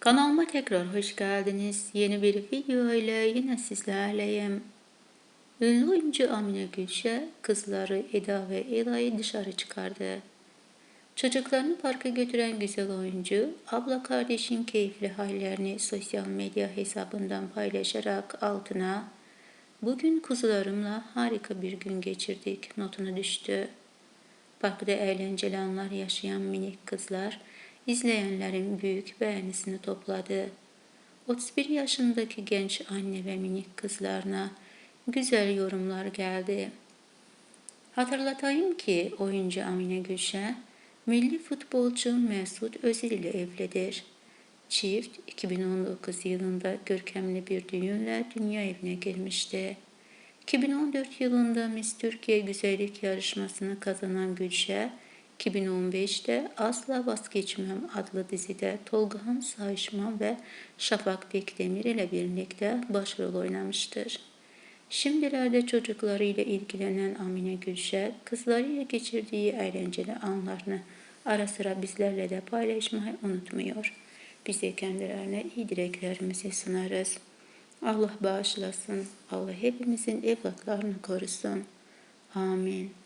Kanalıma tekrar hoş geldiniz. Yeni bir video ile yine sizlerleyim. Ünlü oyuncu Amine Gülşe kızları Eda ve Eda'yı dışarı çıkardı. Çocuklarını parka götüren güzel oyuncu, abla kardeşin keyifli hallerini sosyal medya hesabından paylaşarak altına Bugün kuzularımla harika bir gün geçirdik notunu düştü. Parkta eğlenceli anlar yaşayan minik kızlar, izleyenlerin büyük beğenisini topladı. 31 yaşındaki genç anne ve minik kızlarına güzel yorumlar geldi. Hatırlatayım ki oyuncu Amine Gülşen, milli futbolcu Mesut Özil ile evlidir. Çift 2019 yılında görkemli bir düğünle dünya evine girmişti. 2014 yılında Miss Türkiye Güzellik Yarışması'nı kazanan Gülşah, 2015'te Asla Vazgeçmem adlı dizide Tolgahan Sayışman ve Şafak Bekdemir ile birlikte başrol oynamıştır. Şimdilerde çocuklarıyla ilgilenen Amine Gülşah, kızlarıyla geçirdiği eğlenceli anlarını ara sıra bizlerle de paylaşmayı unutmuyor. Biz de kendilerine iyi dileklerimizi sunarız. Allah bağışlasın. Allah hepimizin evlatlarını korusun. Amin.